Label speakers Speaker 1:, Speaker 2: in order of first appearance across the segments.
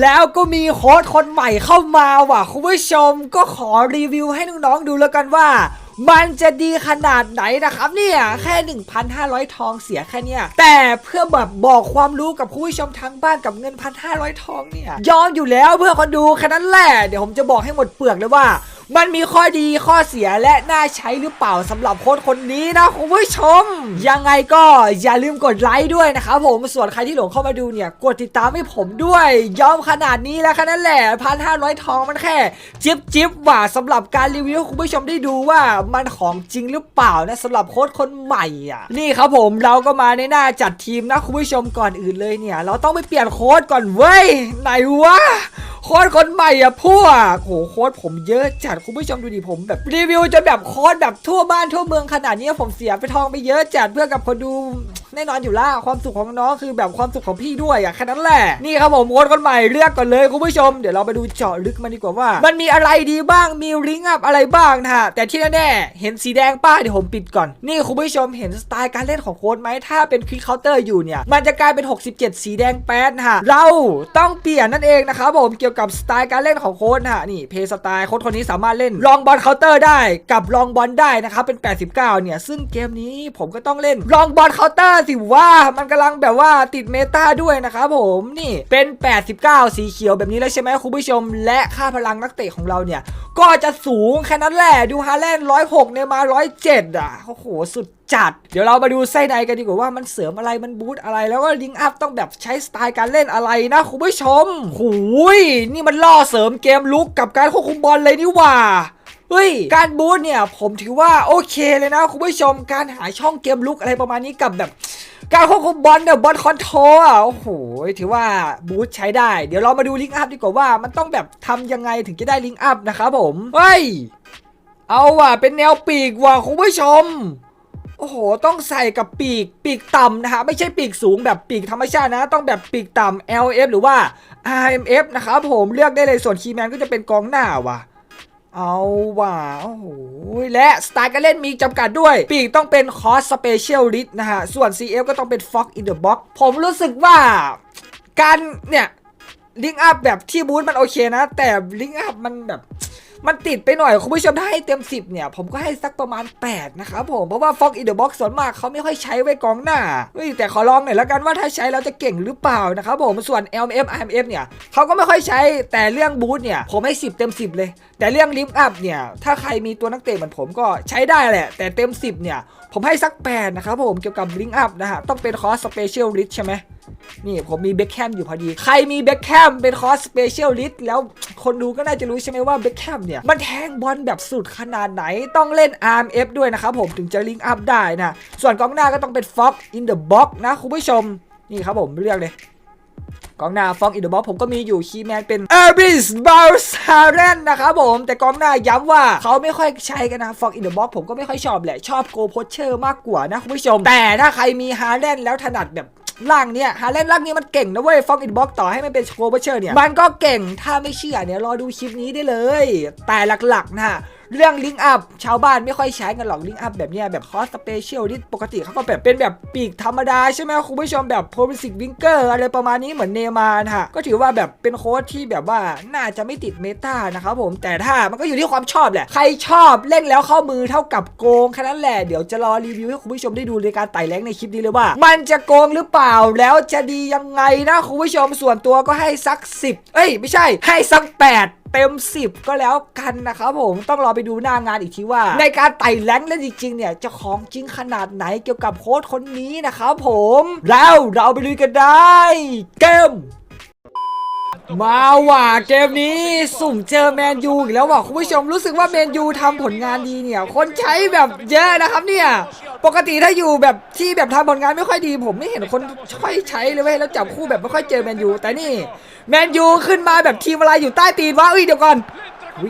Speaker 1: แล้วก็มีโค้ดคนใหม่เข้ามาว่ะคุณผู้ชมก็ขอรีวิวให้น้องๆดูแล้วกันว่า มันจะดีขนาดไหนนะครับเนี่ยแค่ 1,500 ทองเสียแค่เนี้ยแต่เพื่อแบบบอกความรู้กับคุณผู้ชมทางบ้านกับเงิน 1,500 ทองเนี่ยยอมอยู่แล้วเพื่อคนดูแค่นั้นแหละเดี๋ยวผมจะบอกให้หมดเปลือกเลยว่า มันมีข้อดีข้อเสียและน่าใช้หรือเปล่าสำหรับโค้ดคนนี้นะคุณผู้ชม ยังไงก็อย่าลืมกดไลค์ด้วยนะครับผมส่วนใครที่หลงเข้ามาดูเนี่ย กดติดตามให้ผมด้วยยอมขนาดนี้แล้วแค่นั้นแหละพันห้าร้อยทองมันแค่ จิ๊บจิ๊บว่าสำหรับการรีวิวคุณผู้ชมได้ดูว่ามันของจริงหรือเปล่านะสำหรับโค้ดคนใหม่อะนี่ครับผมเราก็มาในหน้าจัดทีมนะคุณผู้ชมก่อนอื่นเลยเนี่ย เราต้องไปเปลี่ยนโค้ดก่อนเว้ยไหนวะโค้ดคนใหม่อะพวกโหโค้ดผมเยอะจัดคุณผู้ชมดูดิผมแบบรีวิวจนแบบโค้ดแบบทั่วบ้านทั่วเมืองขนาดนี้ผมเสียไปทองไปเยอะจัดเพื่อกับคนดู แน่นอนอยู่และความสุขของน้องคือแบบความสุขของพี่ด้วยอะแค่นั้นแหละนี่ครับผมโค้ดคนใหม่เลือกก่อนเลยคุณผู้ชมเดี๋ยวเราไปดูเจาะลึกมันดีกว่าว่า มันมีอะไรดีบ้างมีลิงก์อัพอะไรบ้างนะฮะแต่ที่แน่ๆเห็นสีแดงป้าเดี๋ยวผมปิดก่อนนี่คุณผู้ชมเห็นสไตล์การเล่นของโค้ดไหมถ้าเป็นคลิกเคาน์เตอร์อยู่เนี่ยมันจะกลายเป็น 67 สีแดงแป๊ดนะฮะเราต้องเปลี่ยนนั่นเองนะครับผมเกี่ยวกับสไตล์การเล่นของโค้ดนะฮะนี่เพย์สไตล์โค้ดคนนี้สามารถเล่นลองบอลเคาน์เตอร์ได้กับลองบอลได้นะครับเป็น 89 เนี่ยซึ่งเกมนี้ผมก็ต้องเล่นลองบอลเคาน์เตอร์สิว่ามันกำลังแบบว่าติดเมตาด้วยนะครับผมนี่เป็น 89 สีเขียวแบบนี้แล้วใช่ไหมคุณผู้ชม และค่าพลังนักเตะของเราเนี่ย ก็จะสูงแค่นั้นแหละดูฮาแลนด์106เนี่ยมา107อะโอ้โหสุดจัด เดี๋ยวเรามาดูไส้ในกันดีกว่าว่ามันเสริมอะไรมันบูตอะไรแล้วก็ลิงอัพต้องแบบใช้สไตล์การเล่นอะไรนะคุณผู้ชมหูยนี่มันล่อเสริมเกมลุกกับการควบคุมบอลเลยนี่หว่า เฮ้ย การบูตเนี่ยผมถือว่าโอเคเลยนะคุณผู้ชมการหาช่องเกมลุกอะไรประมาณนี้กับแบบการควบคุมบอลเนี่ยบอลคอนโทรลอะโอ้โหถือว่าบูตใช้ได้ เดี๋ยวเรามาดูลิงก์อัพดีกว่าว่า มันต้องแบบทำยังไงถึงจะได้ลิงก์อัพนะครับผมเฮ้ยเอาว่ะเป็นแนวปีกว่ะคุณผู้ชมโอ้โห ต้องใส่กับปีกปีกต่ำนะฮะ ไม่ใช่ปีกสูงแบบปีกธรรมชาตินะ ต้องแบบปีกต่ำ LF หรือว่า RMF นะครับผมเลือกได้เลยส่วนคีย์แมนก็จะเป็นกองหน้าว่ะ เอาว่าโอ้โหและสไตล์การเล่นมีจำกัดด้วย ปีกต้องเป็นคอสสเปเชียลลิ t นะฮะ ส่วน CF ก็ต้องเป็น Fox in the Box ผมรู้สึกว่าการเนี่ยลิงก์อัพแบบที่บูธมันโอเคนะ แต่ลิงก์อัพมันแบบ มันติดไปหน่อยคุณผู้ชมถ้าให้เต็ม 10 เนี่ย ผมก็ให้สักประมาณ 8 นะครับผม เพราะว่า Fox in the Box ส่วนมากเขาไม่ค่อยใช้ไว้กองหน้าแต่ขอลองหน่อยแล้วกันว่าถ้าใช้แล้วจะเก่งหรือเปล่านะครับผมส่วน LMF IMF เนี่ยเขาก็ไม่ค่อยใช้แต่เรื่องบูธเนี่ยผมให้ 10 เต็ม 10 เลย แต่เรื่องลิงก์อัพเนี่ยถ้าใครมีตัวนักเตะเหมือนผมก็ใช้ได้แหละ แต่เต็ม 10 เนี่ยผมให้สัก8นะครับผมเกี่ยวกับลิงก์อัพนะฮะต้องเป็นคอร์สสเปเชียลลิสใช่ไหม นี่ผมมีเบคแคมอยู่พอดี ใครมีเบคแคมเป็นคอสสเปเชียลลิสต์แล้วคนดูก็น่าจะรู้ใช่ไหมว่าเบคแคมเนี่ย มันแทงบอลแบบสุดขนาดไหนต้องเล่น RMF ด้วยนะครับผมถึงจะลิงก์อัพได้นะ ส่วนกองหน้าก็ต้องเป็น Fox in the box นะคุณผู้ชม นี่ครับผมเลือกเลยกองหน้าฟองอินเดอะบ็อกผมก็มีอยู่คีแมนเป็นเออร์บิสบาร์ซาเรนนะครับผม แต่กองหน้าย้ำว่าเขาไม่ค่อยใช้กันนะฟองอินเดอะบ็อกผมก็ไม่ค่อยชอบแหละ ชอบโกโพเชอร์มากกว่านะคุณผู้ชม แต่ถ้าใครมีฮาเรนแล้วถนัดแบบ ล่างเนี่ยฮาร์เลนล่างนี้มันเก่งนะเว้ยฟองอินบ็อกต่อให้มันเป็นโชว์เชอร์เนี่ยมันก็เก่งถ้าไม่เชื่อเนี่ยรอดูคลิปนี้ได้เลย แต่หลักๆนะ เรื่องลิงก์อัพชาวบ้านไม่ค่อยใช้กันหรอกลิงก์อัพแบบเนี้ยแบบคอสสเปเชียลที่ปกติเขาก็แบบเป็นแบบปีกธรรมดาใช่ไหมคุณผู้ชมแบบโพลิสิกวิงเกอร์อะไรประมาณนี้เหมือนเนย์มาร์นฮะก็ถือว่าแบบเป็นโค้ดที่แบบว่าน่าจะไม่ติดเมตานะครับผมแต่ถ้ามันก็อยู่ที่ความชอบแหละ ใครชอบเล่นแล้วเข้ามือเท่ากับโกงแค่นั้นแหละเดี๋ยวจะรอรีวิวให้คุณผู้ชมได้ดูในการไต่แรงในคลิปนี้เลยว่า มันจะโกงหรือเปล่าแล้วจะดียังไงนะคุณผู้ชมส่วนตัวก็ให้สัก 10 เอ้ยไม่ใช่ให้สัก 8 เต็ม 10 ก็แล้วกันนะครับผมต้องรอไปดูหน้างานอีกทีว่า ในการไต่แรงเล่นจริงๆเนี่ยจะของจริงขนาดไหนเกี่ยวกับโค้ดคนนี้นะครับผมแล้วเราไปลุยกันได้เกมมาว่ะเกมนี้สุ่มเจอแมนยูอีกแล้วว่ะคุณผู้ชมรู้สึกว่าแมนยูทำผลงานดีเนี่ย คนใช้แบบเยอะนะครับเนี่ย ปกติถ้าอยู่แบบที่แบบทำผลงานไม่ค่อยดี ผมไม่เห็นคนค่อยใช้เลยเว้ยแล้วจับคู่แบบไม่ค่อยเจอแมนยูแต่นี่แมนยูขึ้นมาแบบทีมอะไรอยู่ใต้ตีนวะเอ้ยเดี๋ยวก่อนอ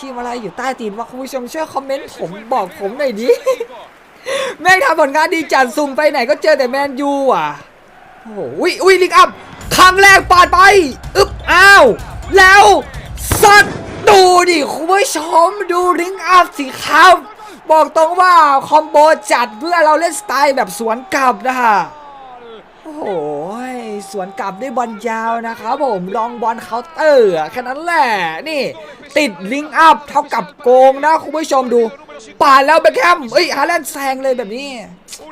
Speaker 1: ทีมอะไรอยู่ใต้ตีนวะคุณผู้ชมช่วยคอมเมนต์ผมบอกผมหน่อยดิ แม่งทำผลงานดีจัดซุ่มไปไหนก็เจอแต่แมนยูอะโอ้โหอุ้ยอุ้ยลิงอัพครั้งแรกปาดไปอึ๊บอ้าว แล้วสัตว์ดูดิคุณผู้ชมดูลิงอัพสิครับ บอกตรงว่าคอมโบจัดเพื่อเราเล่นสไตล์แบบสวนกลับนะฮะ หโหสวนกลับด้วยบอลยาวนะครับผมลองบอลเคาน์เตอร์อะแค่นั้นแหละนี่ ติดลิงก์อัพเท่ากับโกงนะคุณผู้ชมดูป่าดแล้วเบคแฮมเอ้ยฮาแลนด์แซงเลยแบบนี้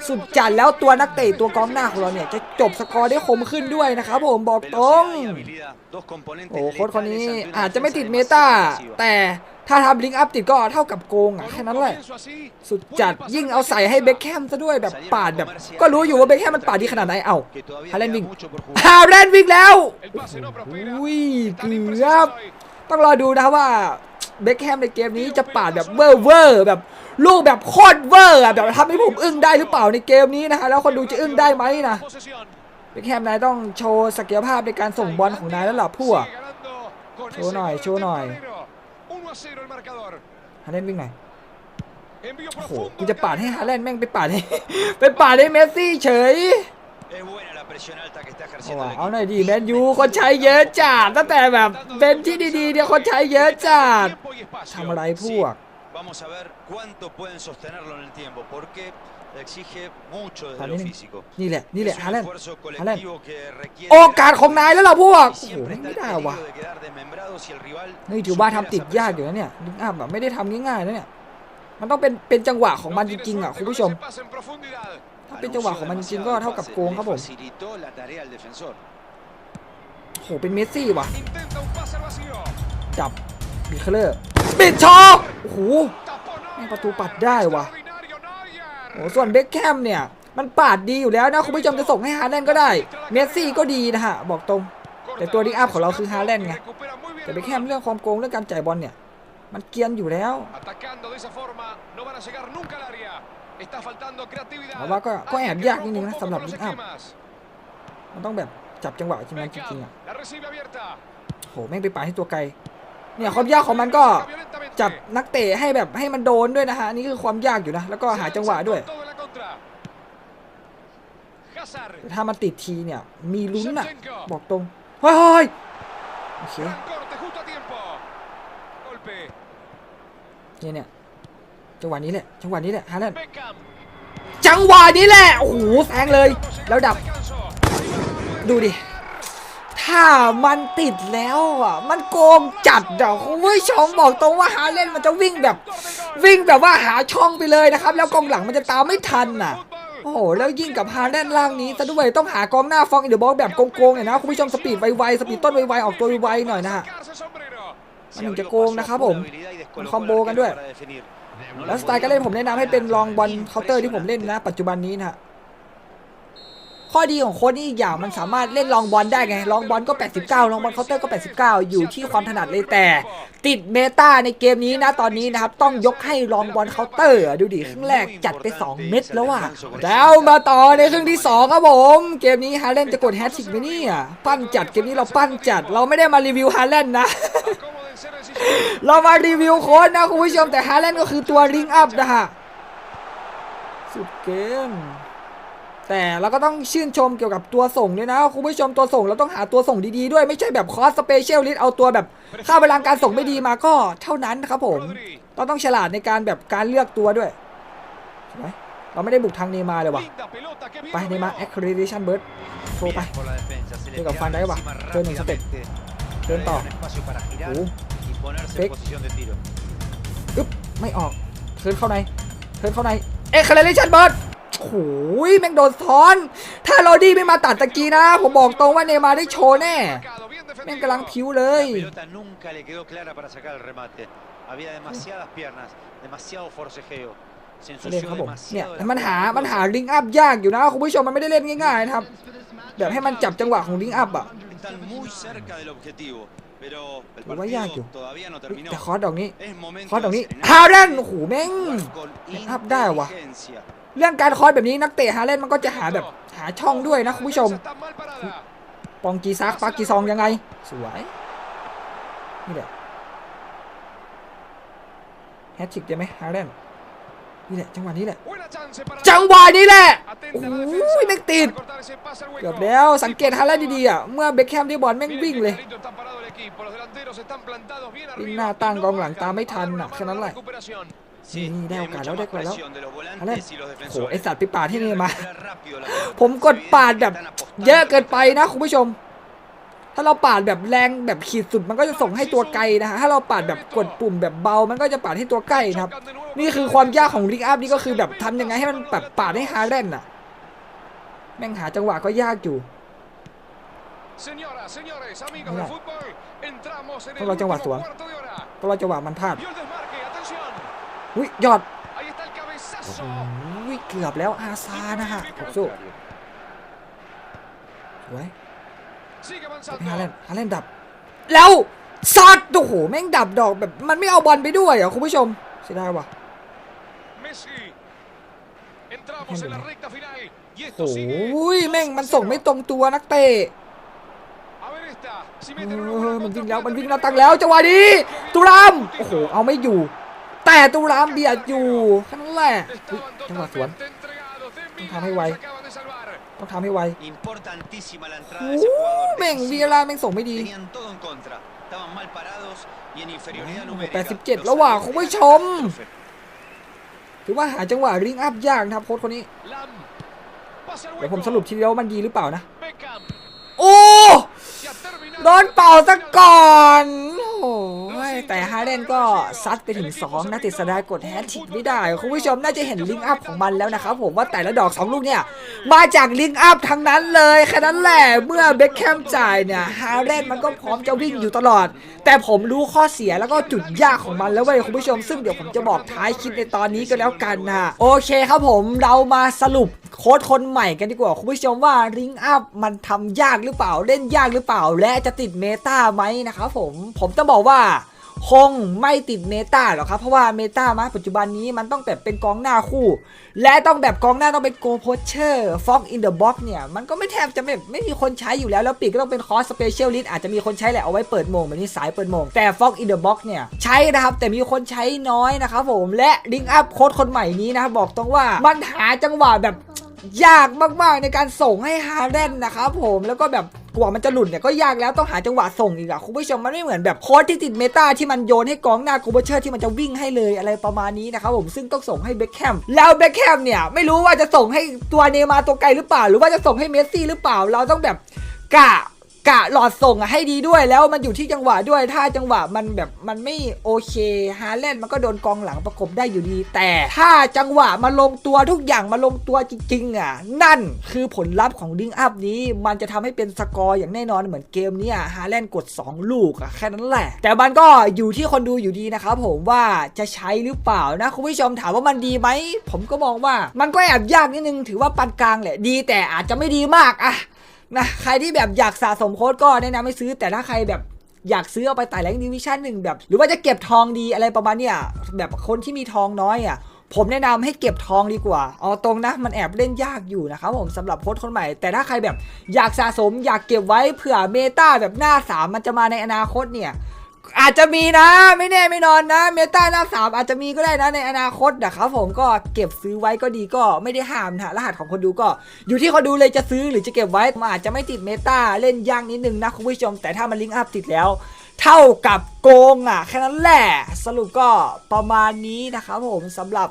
Speaker 1: สุดจัดแล้วตัวนักเตะตัวกองหน้าของเราเนี่ย จะจบสกอร์ได้คมขึ้นด้วยนะครับผมบอกตรง โอ้โค้ชคนนี้อาจจะไม่ติดเมตาแต่ ถ้าทำลิงก์อัพติดก็เท่ากับโกงอะแค่นั้นแหละ สุดจัดยิ่งเอาใส่ให้เบคแฮมซะด้วยแบบปาดแบบ ก็รู้อยู่ว่าเบคแฮมมันปาดดีขนาดไหนเอ้าฮาแลนด์วิ่งฮาแลนด์วิ่งแล้วอุ้ยเกือบต้องรอดูนะว่าเบคแฮมในเกมนี้จะปาดแบบเวอร์เวอร์แบบลูกแบบโคตรเวอร์อะแบบทำให้ผมอึ้งได้หรือเปล่าในเกมนี้นะฮะแล้วคนดูจะอึ้งได้ไหมนะเบคแฮมนายต้องโชว์ศักยภาพในการส่งบอลของนายแล้วล่ะพวก
Speaker 2: โชว์หน่อยโชว์หน่อย
Speaker 1: ฮาแลนด์วิ่งหน่อย
Speaker 2: โอ้
Speaker 1: โอ้
Speaker 2: โห
Speaker 1: โห
Speaker 2: กู
Speaker 1: กู
Speaker 2: จะ
Speaker 1: จะ
Speaker 2: ปา
Speaker 1: ปา
Speaker 2: ด
Speaker 1: ด
Speaker 2: ให้
Speaker 1: ให้
Speaker 2: ฮา
Speaker 1: ฮา
Speaker 2: แล
Speaker 1: แล
Speaker 2: น
Speaker 1: น
Speaker 2: ด์
Speaker 1: ด์แม่งไปปาดให้ ไปปาดให้เมสซี่เฉย
Speaker 3: โอ้
Speaker 1: โอ้
Speaker 3: โห
Speaker 1: เอาหน่อยดีแมนยูคนใช้เยอะจัดตั้งแต่แบบเป็นที่ดีๆเนี่ยคนใช้เยอะจัดทำอะไรพวก
Speaker 3: Vamos a ver cuánto pueden sostenerlo en el tiempo, porque exige mucho desde
Speaker 1: Vale,
Speaker 3: lo
Speaker 1: ven.
Speaker 3: físico.
Speaker 1: นี่แหละ นี่แหละ
Speaker 3: Es
Speaker 1: ฮา
Speaker 3: un
Speaker 1: แลนด์
Speaker 3: esfuerzo
Speaker 1: ฮาแลนด์
Speaker 3: colectivo que requiere
Speaker 1: โอกาสของนายแล้วล่ะพวก
Speaker 3: y
Speaker 1: โอ้โห
Speaker 3: siempre
Speaker 1: ไม่
Speaker 3: está
Speaker 1: ได้
Speaker 3: el
Speaker 1: ว่ะ
Speaker 3: peligro de quedar desmembrados si el rival
Speaker 1: นี่ถือว่าทำ
Speaker 3: supera
Speaker 1: ติด
Speaker 3: esa
Speaker 1: ยากอยู่
Speaker 3: presión.
Speaker 1: นะเนี่ยลิงอัพแบบไม่ได้ทำง่ายๆนะเนี่ย มันต้องเป็นเป็นจังหวะของมันจริงๆอะคุณผู้ชม ถ้าเป็นจังหวะของมันจริงๆก็เท่ากับโกงครับผม
Speaker 3: Facilitó la tarea al defensor.
Speaker 1: โอ้โหเป็นเมสซี่ว่ะ
Speaker 2: จั
Speaker 1: จั
Speaker 2: บบ
Speaker 1: บิดเคเลอร์บิดชอโอ้โห
Speaker 2: แม่งประตูปัดได้ว่ะ
Speaker 1: โอ้ส่วนเบคแคมเนี่ย มันปาดดีอยู่แล้วนะ คุณผู้ชมจะส่งให้ฮาแลนด์ก็ได้ เมสซี่ก็ดีนะฮะ บอกตรง แต่ตัวลิงอัพของเราคือฮาแลนด์ไง แต่เบคแฮมเรื่องความโกงเรื่องการจ่ายบอลเนี่ย มันเกรียนอยู่แล้ว
Speaker 2: เพราะว่าก็ก็แอบยากนิดนึงนะสำหรับลิงอัพ
Speaker 1: มันต้องแบบจับจังหวะจริงๆจริงๆอะ
Speaker 2: โห
Speaker 1: โหแม่งไปปาดให้ตัวไกล เนี่ยความยากของมันก็จับนักเตะให้แบบให้มันโดนด้วยนะฮะนี่คือความยากอยู่นะ แล้วก็หาจังหวะด้วย ถ้ามันติดทีเนี่ย มีลุ้นอะบอกตรงเฮ้ยเฮ้ยโอเคเนี่ยเนี่ยจังหวะนี้แหละจังหวะนี้แหละฮาแลนด์จังหวะนี้แหละโอ้โหแซงเลย แล้วดับดูดิ ถ้ามันติดแล้วอะ มันโกงจัดเดี๋ยวคุณผู้ชมบอกตรงว่าฮาเลนมันจะวิ่งแบบ วิ่งแบบว่าหาช่องไปเลยนะครับ แล้วกองหลังมันจะตามไม่ทันน่ะ โอ้โห แล้วยิ่งกับฮาเลนล่างนี้ซะด้วยต้องหากองหน้าฟองอินเดอะบอลแบบโกงๆหน่อยนะคุณผู้ชมสปีดไวๆสปีดต้นไวๆออกตัวไวๆหน่อยนะฮะมันถึงจะโกงนะครับผมมันคอมโบกันด้วย แล้วสไตล์การเล่นผมแนะนำให้เป็นลองบอลเคาน์เตอร์ที่ผมเล่นนะ ปัจจุบันนี้นะฮะ ข้อดีของโค้ดนี่อีกอย่างมันสามารถเล่นลองบอลได้ไงลองบอลก็ 89ลองบอลเคาน์เตอร์ก็ 89 อยู่ที่ความถนัดเลยแต่ ติดเมตาในเกมนี้นะตอนนี้นะครับ ต้องยกให้ลองบอลเคาน์เตอร์ดูดิครึ่งแรกจัดไป 2 เม็ดแล้วอะแล้วมาต่อในครึ่งที่ 2 ครับผม เกมนี้ฮาเลนจะกดแฮตทริกไหมเนี่ยปั้นจัดเกมนี้เราปั้นจัด เราไม่ได้มารีวิวฮาเลนนะเรามารีวิวโค้ดนะคุณผู้ชมแต่ฮาแลนก็คือตัวลิงอัพนะฮะสุดเกม แต่เราก็ต้องชื่นชมเกี่ยวกับตัวส่งด้วยนะคุณผู้ชมตัวส่งเราต้องหาตัวส่งดีๆด้วย ไม่ใช่แบบคอสสเปเชียลลิสเอาตัวแบบค่าพลังการส่งไม่ดีมาก็เท่านั้นครับผมเราต้องฉลาดในการแบบการเลือกตัวด้วยใช่ไหมเราไม่ได้บุกทางเนยมาเลยว่ะไปเนยมาแอคเครดิชันเบิร์ดโชว์ไป
Speaker 3: Llega con Van Dijk, va. Turn un step.
Speaker 1: Turn ต่อโอ้โห Fake. อึ๊บไม่ออกเทิร์นเข้าในเทิร์นเข้าในเอ็กเคเลชันเบิร์ด โอ้โหแม่งโดนซ้อน ถ้าโรดี้ไม่มาตัดตะกี้นะ ผมบอกตรงว่าเนย์มาร์ได้โชว์แน่ แม่งกำลังพิ้วเลย
Speaker 3: La pelota nunca le quedó clara para sacar el remate. Había demasiadas piernas, demasiado forcejeo. Se
Speaker 1: เล่น
Speaker 3: ensució
Speaker 1: ครับผมเนี่ย
Speaker 3: demasiado. la
Speaker 1: มันหา
Speaker 3: jugada.
Speaker 1: มันหาลิงอัพยากอยู่นะคุณผู้ชมมันไม่ได้เล่นง่ายๆนะครับ แบบให้มันจับจังหวะของลิงอัพอะ
Speaker 3: Están muy cerca del objetivo, pero el
Speaker 1: Pero vaya
Speaker 3: partido
Speaker 1: yo.
Speaker 3: todavía no
Speaker 1: เฮ้ย
Speaker 3: terminó.
Speaker 1: แต่คอร์สดอกนี้
Speaker 3: Es momento
Speaker 1: คอร์สดอก
Speaker 3: de
Speaker 1: นี้
Speaker 3: serenar
Speaker 1: ฮาแลนด์โอ้โหแม่ง
Speaker 3: jugar con
Speaker 1: Up ได้ว่ะ
Speaker 3: inteligencia.
Speaker 1: เรื่องการคอร์สแบบนี้นักเตะฮาแลนด์มันก็จะหาแบบหาช่องด้วยนะคุณผู้ชม ปองกีซักปากกีซองยังไง สวยนี่แหละแฮตทริกได้ไหมฮาแลนด์นี่แหละจังหวะนี้แหละ จังหวะนี้แหละโอ้โหแม่งติดเกือบแล้วสังเกตฮาแลนด์ดีๆอะเมื่อเบคแฮมได้บอลแม่งวิ่งเลยวิ่งหน้าตั้งกองหลังตามไม่ทันอะแค่นั้นแหละ
Speaker 3: Sí,
Speaker 1: Ni idea,
Speaker 3: hay
Speaker 1: ojalá,
Speaker 3: mucha
Speaker 1: ojalá,
Speaker 3: más
Speaker 1: ojalá.
Speaker 3: presión de los volantes
Speaker 1: Alan.
Speaker 3: y los
Speaker 1: โหไอ
Speaker 3: defensores.
Speaker 1: สัตว์ไปปาดให้เนย์มา
Speaker 3: Recuperar rápido la pelota.
Speaker 1: ผมกด
Speaker 3: Es
Speaker 1: ปาด
Speaker 3: evidente
Speaker 1: แบบ
Speaker 3: que están apostando
Speaker 1: เยอะเกินไป
Speaker 3: fuerte.
Speaker 1: นะคุณผู้ชม ถ้าเราปาดแบบแรงแบบขีดสุดมันก็จะส่งให้ตัวไกลนะฮะถ้าเราปาดแบบกดปุ่มแบบเบา มันก็จะปาดให้ตัวใกล้นะครับ
Speaker 2: Chocan de nuevo
Speaker 1: นี่
Speaker 2: con
Speaker 1: คือ
Speaker 2: el
Speaker 1: ความ
Speaker 2: árbitro.
Speaker 1: ยากของลิงอัพนี่ก็คือแบบทำยังไงให้มันแบบปาดให้ฮาแลนด์น่ะ แม่งหาจังหวะก็ยากอยู่
Speaker 2: Señoras, señores, amigos
Speaker 1: Mira.
Speaker 2: del fútbol, entramos en el
Speaker 1: Todos los
Speaker 2: último
Speaker 1: chaguas,
Speaker 2: cuarto de hora.
Speaker 1: ก็เราจังหวะมันพลาด
Speaker 2: Y el desmarque, atención.
Speaker 1: อุ้ยยอด
Speaker 2: Ahí está el cabezazo.
Speaker 1: อุ้ยเกือบแล้วอาซานะฮะผมสู้สวย
Speaker 2: Sigue
Speaker 1: ไปฮาแลน
Speaker 2: avanzando.
Speaker 1: ด์ฮาแลนด์ดับ แล้วซัดโอ้โหแม่งดับดอกแบบมันไม่เอาบอลไปด้วยอะคุณผู้ชมเสียดายว่ะ
Speaker 2: Messi. Entramos en la recta final. Y
Speaker 1: โอ้
Speaker 2: esto sigue.
Speaker 1: ยแม่งมันส่งไม่ตรงตัวนักเตะ
Speaker 2: A ver esta. Si
Speaker 1: เอ
Speaker 2: meten una
Speaker 1: อ
Speaker 2: buena
Speaker 1: มันวิ่ง
Speaker 2: contra,
Speaker 1: แล้วมัน
Speaker 2: puede
Speaker 1: วิ่ง
Speaker 2: terminar
Speaker 1: แล้วตั้งแล้วจังหวะนี้ตุรามโอ้โห
Speaker 2: Tiro.
Speaker 1: เอาไม่อยู่ แต่ตุรามเบียดอยู่แค่นั้นแหละอุ๊ย
Speaker 2: Estaban
Speaker 1: จังหวะสวน
Speaker 2: totalmente entregados. De
Speaker 1: Déjame
Speaker 2: milagro
Speaker 1: guay.
Speaker 2: se acaban de salvar.
Speaker 1: ต้องทำให้ไว
Speaker 3: Importantísima la
Speaker 1: โอ้
Speaker 3: entrada de ese jugador.
Speaker 1: แม่ง
Speaker 3: decisiva.
Speaker 1: วีราแม่งส่งไม่ดี
Speaker 3: Tenían todo en contra. Estaban mal parados y en inferioridad
Speaker 1: โอ้โห
Speaker 3: numérica.
Speaker 1: 87
Speaker 3: Los
Speaker 1: แล้วว่ะ
Speaker 3: árbitros
Speaker 1: คุณผู้ชม
Speaker 3: catástrofe.
Speaker 1: ถือว่าหาจังหวะริงอัพยากนะครับโค้ชคนนี้
Speaker 2: Lam. Pasa el
Speaker 1: เดี๋ยวผม
Speaker 2: hueco.
Speaker 1: สรุปทีเดียวว่ามันดีหรือเปล่านะ
Speaker 2: Beckham.
Speaker 1: โอ้
Speaker 2: Se ha terminado
Speaker 1: โดนเป่าซะก่อน โอ้ยแต่ฮาเดนก็ซัดไปถึง 2 นะติดสดายกดแฮตทิกไม่ได้ คุณผู้ชมน่าจะเห็นลิงก์อัพของมันแล้วนะครับผมว่าแต่ละดอก 2 ลูกเนี่ย มาจากลิงก์อัพทั้งนั้นเลยแค่นั้นแหละ เมื่อเบ็คแคมจ่ายเนี่ยฮาเดนมันก็พร้อมจะวิ่งอยู่ตลอด แต่ผมรู้ข้อเสียแล้วก็จุดยากของมันแล้วเว้ยคุณผู้ชม ซึ่งเดี๋ยวผมจะบอกท้ายคลิปในตอนนี้ก็แล้วกันนะโอเคครับผมเรามาสรุปโค้ดคนใหม่กันดีกว่า คุณผู้ชมว่าริงอัพมันทำยากหรือเปล่าเล่นยากหรือเปล่า และจะติดเมตาไหมนะครับผมผมต้องบอกว่า คงไม่ติดเมตาหรอกครับเพราะว่าเมตามาปัจจุบันนี้มันต้องแบบเป็นกองหน้าคู่ และต้องแบบกองหน้าต้องเป็นโกโพเชอร์ฟ็อกอินเดอะบ็อกเนี่ยมันก็ไม่แทบจะไม่ไม่มีคนใช้อยู่แล้ว แล้วปีกก็ต้องเป็นคอสสเปเชียลลิสอาจจะมีคนใช้แหละเอาไว้เปิดโมงแบบนี้สายเปิดโมงแต่ฟ็อกอินเดอะบ็อกเนี่ยใช้นะครับแต่มีคนใช้น้อยนะครับผมและลิงอัพโค้ดคนใหม่นี้นะครับบอกตรงว่ามันหาจังหวะแบบ ยากมากๆในการส่งให้ฮาเดนนะครับผมแล้วก็แบบกว่ามันจะหลุดเนี่ยก็ยากแล้วต้องหาจังหวะส่งอีกอะคุณผู้ชมมันไม่เหมือนแบบโค้ดที่ติดเมตาที่มันโยนให้กองหน้าคูเบเชอร์ที่มันจะวิ่งให้เลยอะไรประมาณนี้นะครับผมซึ่งต้องส่งให้เบคแฮมแล้วเบคแฮมเนี่ยไม่รู้ว่าจะส่งให้ตัวเนยมาตัวไกลหรือเปล่า หรือว่าจะส่งให้เมสซี่หรือเปล่า เราต้องแบบกะ กะหลอดส่งอะให้ดีด้วยแล้วมันอยู่ที่จังหวะด้วย ถ้าจังหวะมันแบบมันไม่โอเคฮาแลนด์มันก็โดนกองหลังประกบได้อยู่ดี แต่ถ้าจังหวะมาลงตัวทุกอย่างมาลงตัวจริงๆอะนั่นคือผลลัพธ์ของดิงอัพนี้ มันจะทำให้เป็นสกอร์อย่างแน่นอนเหมือนเกมเนี้ฮาแลนด์กด 2 ลูกอะแค่นั้นแหละ แต่มันก็อยู่ที่คนดูอยู่ดีนะครับผมว่าจะใช้หรือเปล่านะคุณผู้ชมถามว่ามันดีไหมผมก็มองว่ามันก็แอบยากนิดนึงถือว่าปานกลางแหละดี แต่อาจจะไม่ดีมากอะ นะใครที่แบบอยากสะสมโค้ดก็แนะนำให้ซื้อ แต่ถ้าใครแบบอยากซื้อเอาไปไต่แรงดิวิชั่นหนึ่งแบบ หรือว่าจะเก็บทองดีอะไรประมาณเนี้ยแบบคนที่มีทองน้อยอะผมแนะนำให้เก็บทองดีกว่า เอาตรงนะมันแอบเล่นยากอยู่นะครับผมสำหรับโค้ดคนใหม่ แต่ถ้าใครแบบอยากสะสมอยากเก็บไว้เผื่อเมตาแบบหน้าสามมันจะมาในอนาคตเนี่ย อาจจะมีนะ ไม่แน่ไม่นอนนะ เมตาหน้าสามอาจจะมีก็ได้นะในอนาคตนะครับผมก็เก็บซื้อไว้ก็ดีก็ไม่ได้ห้ามนะรหัสของคนดูก็ อยู่ที่คนดูเลยจะซื้อหรือจะเก็บไว้มันอาจจะไม่ติดเมตาเล่นยากนิดนึงนะคุณผู้ชม แต่ถ้ามันลิงก์อัพติดแล้ว เท่ากับโกงอะแค่นั้นแหละ สรุปก็ประมาณนี้นะครับผมสำหรับ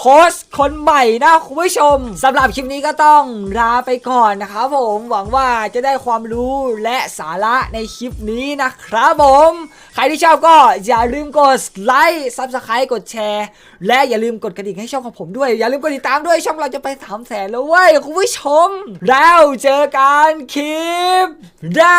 Speaker 1: โค้ชคนใหม่นะคุณผู้ชมสำหรับคลิปนี้ก็ต้องลาไปก่อนนะครับผมหวังว่าจะได้ความรู้และสาระในคลิปนี้นะครับผม ใครที่ชอบก็อย่าลืมกดไลค์ซับสไครต์กดแชร์ และอย่าลืมกดกระดิ่งให้ช่องของผมด้วย อย่าลืมกดติดตามด้วยช่องเราจะไปสามแสนแล้วเว้ยคุณผู้ชม แล้วเจอกันคลิปหน้า